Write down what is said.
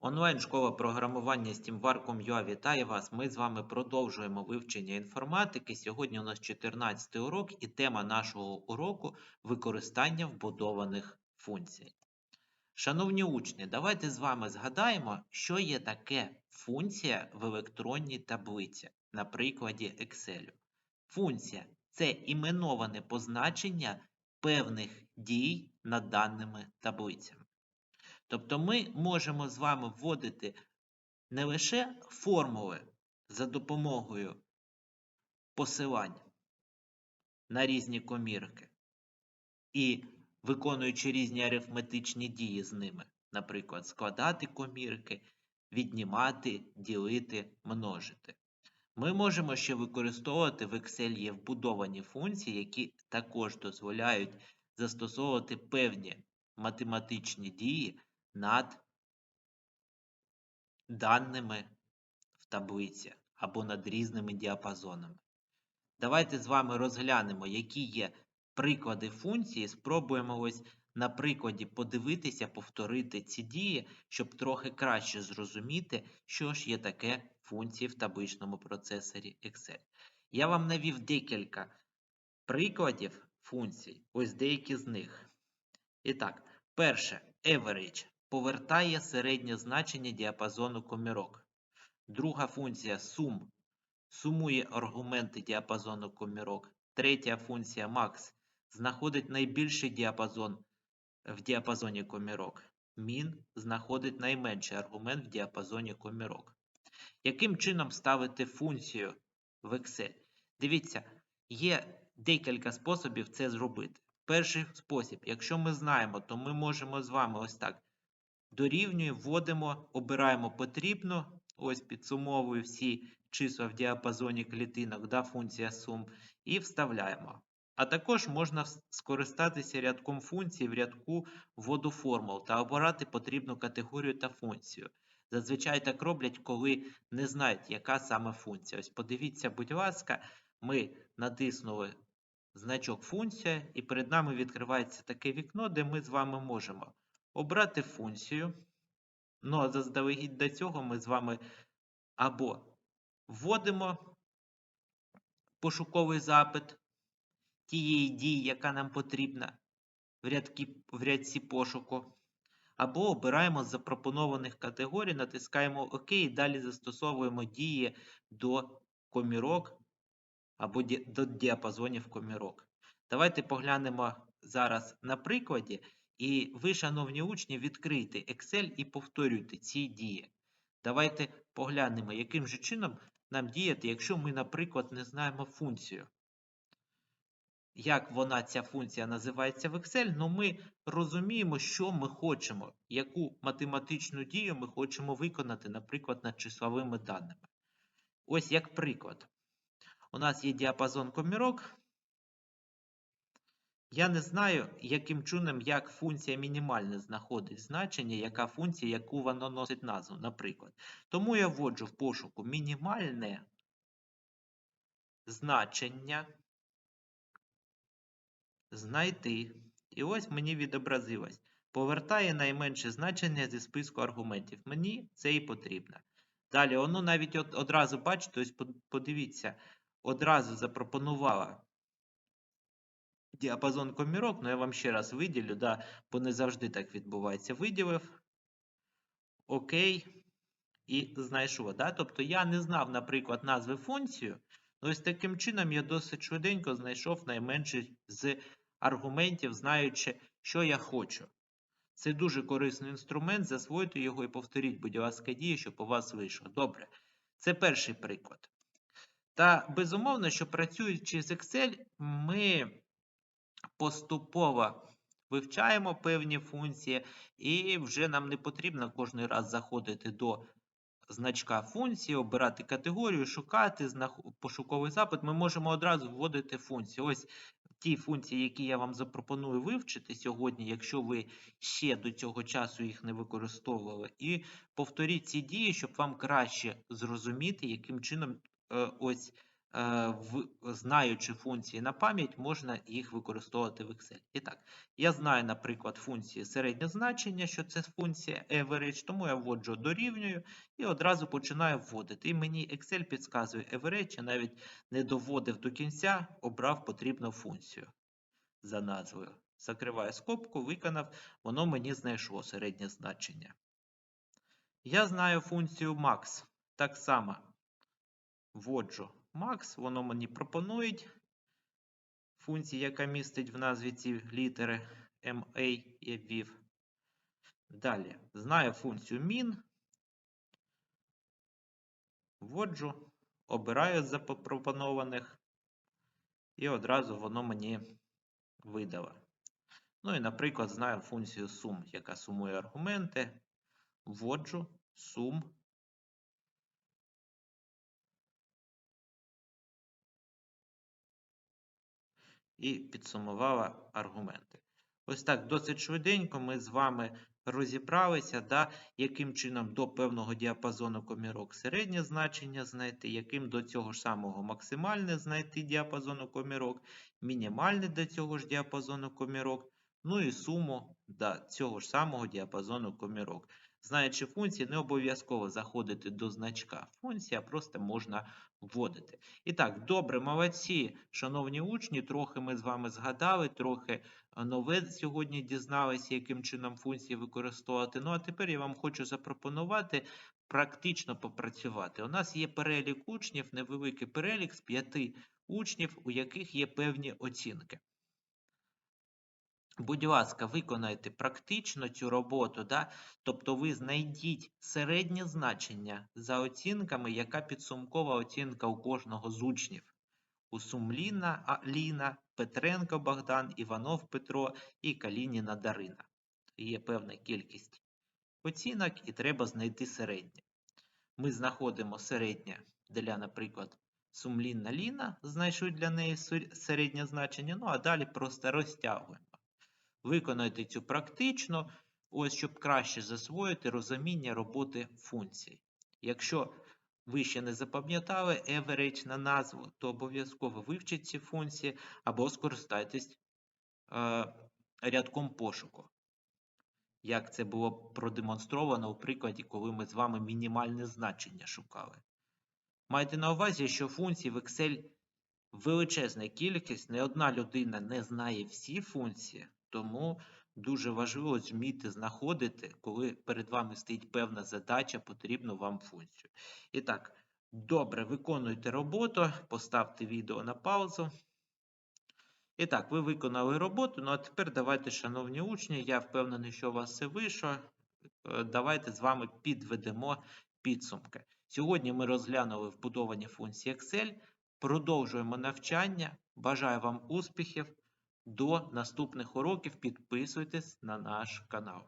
Онлайн-школа програмування SteamVar.com.ua вітає вас. Ми з вами продовжуємо вивчення інформатики. Сьогодні у нас 14 урок і тема нашого уроку використання вбудованих функцій. Шановні учні, давайте з вами згадаємо, що є таке функція в електронній таблиці на прикладі Excel. Функція це іменоване позначення певних дій над даними таблицями. Тобто ми можемо з вами вводити не лише формули за допомогою посилань на різні комірки і виконуючи різні арифметичні дії з ними, наприклад, складати комірки, віднімати, ділити, множити. Ми можемо ще використовувати в Excel є вбудовані функції, які також дозволяють застосовувати певні математичні дії над даними в таблиці або над різними діапазонами. Давайте з вами розглянемо, які є приклади функції. Спробуємо ось на прикладі подивитися, повторити ці дії, щоб трохи краще зрозуміти, що ж є таке функції в табличному процесорі Excel. Я вам навів декілька прикладів функцій, ось деякі з них. І так, перше, average повертає середнє значення діапазону комірок. Друга функція sum сумує аргументи діапазону комірок. Третя функція max знаходить найбільший діапазон в діапазоні комірок. Min знаходить найменший аргумент в діапазоні комірок. Яким чином ставити функцію в Excel? Дивіться, є декілька способів це зробити. Перший спосіб, якщо ми знаємо, то ми можемо з вами ось так дорівнює, вводимо, обираємо потрібно, ось підсумовую всі числа в діапазоні клітинок, да, функція сум, і вставляємо. А також можна скористатися рядком функцій в рядку вводу формул та обирати потрібну категорію та функцію. Зазвичай так роблять, коли не знають, яка саме функція. Ось подивіться, будь ласка, ми натиснули значок функція, і перед нами відкривається таке вікно, де ми з вами можемо обрати функцію. Ну, а заздалегідь до цього ми з вами або вводимо пошуковий запит тієї дії, яка нам потрібна в, рядки, в рядці пошуку, або обираємо з запропонованих категорій, натискаємо ОК і далі застосовуємо дії до комірок або до діапазонів комірок. Давайте поглянемо зараз на прикладі, і ви, шановні учні, відкрийте Excel і повторюйте ці дії. Давайте поглянемо, яким же чином нам діяти, якщо ми, наприклад, не знаємо функцію. Як вона, ця функція називається в Excel, ну ми розуміємо, що ми хочемо, яку математичну дію ми хочемо виконати, наприклад, над числовими даними. Ось як приклад. У нас є діапазон комірок. Я не знаю, яким чином, як функція мінімальне знаходить значення, яка функція, яку вона носить назву, наприклад. Тому я вводжу в пошуку мінімальне значення знайти. І ось мені відобразилось. Повертає найменше значення зі списку аргументів. Мені це і потрібно. Далі, воно навіть одразу, бачите, ось подивіться, одразу запропонувала діапазон комірок, ну я вам ще раз виділю, да, бо не завжди так відбувається. Виділив. Окей. І знайшов. Да? Тобто я не знав, наприклад, назви функцію. Ну, ось таким чином я досить швиденько знайшов найменший з аргументів, знаючи, що я хочу. Це дуже корисний інструмент. Засвойте його і повторіть, будь ласка, дії, щоб у вас вийшло. Добре. Це перший приклад. Та безумовно, що працюючи з Excel, ми поступово вивчаємо певні функції, і вже нам не потрібно кожен раз заходити до значка функції, обирати категорію, шукати пошуковий запит. Ми можемо одразу вводити функцію. Ось ті функції, які я вам запропоную вивчити сьогодні, якщо ви ще до цього часу їх не використовували, і повторіть ці дії, щоб вам краще зрозуміти, яким чином е, ось знаючи функції на пам'ять, можна їх використовувати в Excel. І так, я знаю, наприклад, функції середнє значення, що це функція average, тому я вводжу дорівнюю і одразу починаю вводити. І мені Excel підказує average, я навіть не доводив до кінця, обрав потрібну функцію за назвою. Закриваю скобку, виконав, воно мені знайшло середнє значення. Я знаю функцію max. Так само вводжу max, воно мені пропонує функція, яка містить в назві ці літери MA і VIV. Далі знаю функцію min. Вводжу, обираю з запропонованих, і одразу воно мені видало. Ну і, наприклад, знаю функцію sum, яка сумує аргументи. Вводжу sum. І підсумувала аргументи. Ось так досить швиденько ми з вами розібралися, да, яким чином до певного діапазону комірок середнє значення знайти, яким до цього ж самого максимальне знайти діапазону комірок, мінімальне до цього ж діапазону комірок, ну і суму до цього ж самого діапазону комірок. Знаючи функції, не обов'язково заходити до значка функції, а просто можна вводити. І так, добре, молодці, шановні учні, трохи ми з вами згадали, трохи нове сьогодні дізналися, яким чином функції використовувати. Ну а тепер я вам хочу запропонувати практично попрацювати. У нас є перелік учнів, невеликий перелік з п'яти учнів, у яких є певні оцінки. Будь ласка, виконайте практично цю роботу, да? тобто ви знайдіть середнє значення за оцінками, яка підсумкова оцінка у кожного з учнів. У Сумліна Ліна, Петренко Богдан, Іванов Петро і Калініна Дарина. Є певна кількість оцінок і треба знайти середнє. Ми знаходимо середнє для, наприклад, Сумлінна Ліна, знайшли для неї середнє значення, ну а далі просто розтягуємо. Виконайте цю практично, ось щоб краще засвоїти розуміння роботи функцій. Якщо ви ще не запам'ятали average на назву, то обов'язково вивчіть ці функції або скористайтесь е, рядком пошуку. Як це було продемонстровано у прикладі, коли ми з вами мінімальне значення шукали. Майте на увазі, що функцій в Excel величезна кількість, не одна людина не знає всі функції, тому дуже важливо зміти знаходити, коли перед вами стоїть певна задача, потрібну вам функцію. І так, добре, виконуйте роботу, поставте відео на паузу. І так, ви виконали роботу. Ну а тепер давайте, шановні учні, я впевнений, що у вас все вийшло. Е, давайте з вами підведемо підсумки. Сьогодні ми розглянули вбудовані функції Excel. Продовжуємо навчання. Бажаю вам успіхів! До наступних уроків підписуйтесь на наш канал.